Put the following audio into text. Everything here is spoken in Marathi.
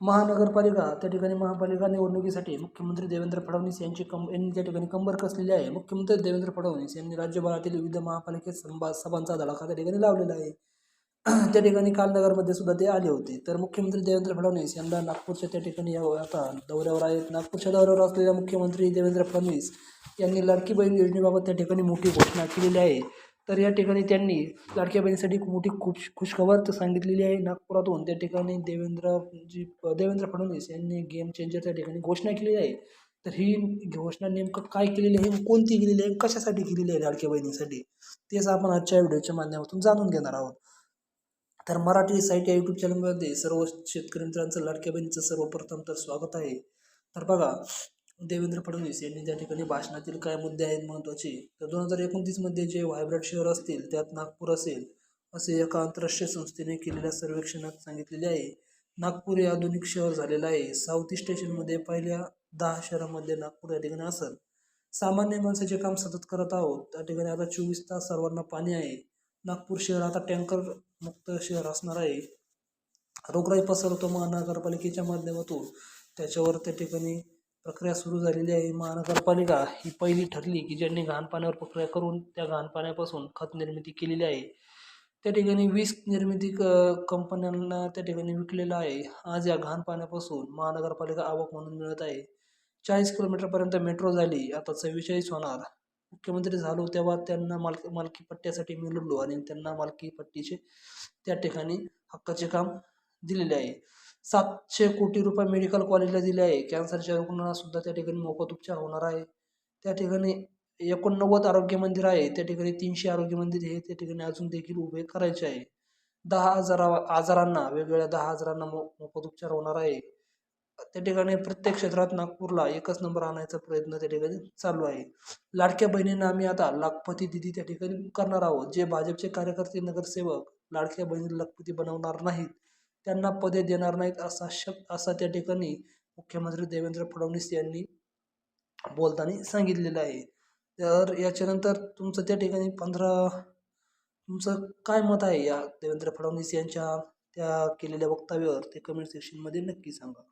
महानगरपालिका त्या ठिकाणी महापालिका निवडणुकीसाठी मुख्यमंत्री देवेंद्र फडणवीस यांची कं यांनी त्या ठिकाणी कंबर कसलेली आहे. मुख्यमंत्री देवेंद्र फडणवीस यांनी राज्यभरातील विविध महापालिकेत संभा सभांचा धडाका त्या ठिकाणी लावलेला आहे. त्या ठिकाणी कालनगरमध्ये सुद्धा ते आले होते. तर मुख्यमंत्री देवेंद्र फडणवीस यांना नागपूरच्या त्या ठिकाणी या- आता दौऱ्यावर आहेत. नागपूरच्या दौऱ्यावर असलेल्या मुख्यमंत्री देवेंद्र फडणवीस यांनी लाडकी बहीण योजनेबाबत त्या ठिकाणी मोठी घोषणा केलेली आहे. तर या ठिकाणी त्यांनी लाडक्या बहिणीसाठी खूप मोठी खुश खुशखबर तर सांगितलेली आहे. नागपुरातून त्या ठिकाणी देवेंद्रजी देवेंद्र फडणवीस यांनी गेम चेंजर त्या ठिकाणी घोषणा केलेली आहे. तर ही घोषणा नेमकं काय केलेली आहे कोणती केलेली आहे कशासाठी केलेली आहे लाडक्या बहिणीसाठी? तेच आपण आजच्या व्हिडिओच्या माध्यमातून जाणून घेणार आहोत. तर मराठी साहित्य यूट्यूब चॅनलमध्ये सर्व शेतकरी मित्रांचं लाडक्या बहिणीचं सर्वप्रथम तर स्वागत आहे. तर बघा देवेंद्र फडणवीस यांनी त्या ठिकाणी भाषणातील काय मुद्दे आहेत महत्त्वाचे तर दोन हजार एकोणतीसमध्ये जे व्हायब्रंट शहर असतील त्यात नागपूर असेल असे एका आंतरराष्ट्रीय संस्थेने केलेल्या सर्वेक्षणात सांगितलेले आहे. नागपूर हे आधुनिक शहर झालेलं आहे. साऊथ ईस्ट स्टेशनमध्ये पहिल्या दहा शहरामध्ये नागपूर या ठिकाणी असेल. सामान्य माणसाचे काम सतत करत आहोत. त्या ठिकाणी आता चोवीस तास सर्वांना पाणी आहे. नागपूर शहर आता टँकर मुक्त शहर असणार आहे. रोगराई पसरवतो महानगरपालिकेच्या माध्यमातून. त्याच्यावर त्या ठिकाणी प्रक्रिया सुरू झालेली आहे. महानगरपालिका ही पहिली ठरली की ज्यांनी घाणपाण्यावर प्रक्रिया करून त्या घाणपाण्यापासून खत निर्मिती केलेली आहे त्या ठिकाणी वीस निर्मिती क कंपन्यांना त्या ठिकाणी विकलेलं आहे. आज या घाणपाण्यापासून महानगरपालिका आवक म्हणून मिळत आहे. चाळीस किलोमीटरपर्यंत मेट्रो झाली. आता चव्वेचाळीस होणार. मुख्यमंत्री झालो तेव्हा त्यांना मालक मालकी पट्ट्यासाठी मी लढलो आणि त्यांना मालकी पट्टीचे त्या ठिकाणी हक्काचे काम दिलेले आहे. सातशे कोटी रुपये मेडिकल कॉलेजला दिले आहे. कॅन्सरच्या रुग्णांना सुद्धा त्या ठिकाणी मोफत उपचार होणार आहे. त्या ठिकाणी एकोणनव्वद आरोग्य मंदिर आहे. त्या ठिकाणी तीनशे आरोग्य मंदिर हे त्या ठिकाणी अजून देखील उभे करायचे आहे. दहा हजारा आजारांना वेगवेगळ्या दहा हजारांना मो मोफत उपचार होणार आहे. त्या ठिकाणी प्रत्येक क्षेत्रात नागपूरला एकच नंबर आणायचा प्रयत्न त्या ठिकाणी चालू आहे. लाडक्या बहिणींना आम्ही आता लाखपती दिदी त्या ठिकाणी करणार आहोत. जे भाजपचे कार्यकर्ते नगरसेवक लाडक्या बहिणीला लाखपती बनवणार नाहीत त्यांना पदे देणार नाहीत असा शब्द असा त्या ठिकाणी मुख्यमंत्री देवेंद्र फडणवीस यांनी बोलताना सांगितलेलं आहे. तर याच्यानंतर तुमचं त्या ठिकाणी पंधरा तुमचं काय मत आहे या देवेंद्र फडणवीस यांच्या त्या केलेल्या वक्तव्यावर? ते कमेंट सेक्शनमध्ये नक्की सांगा.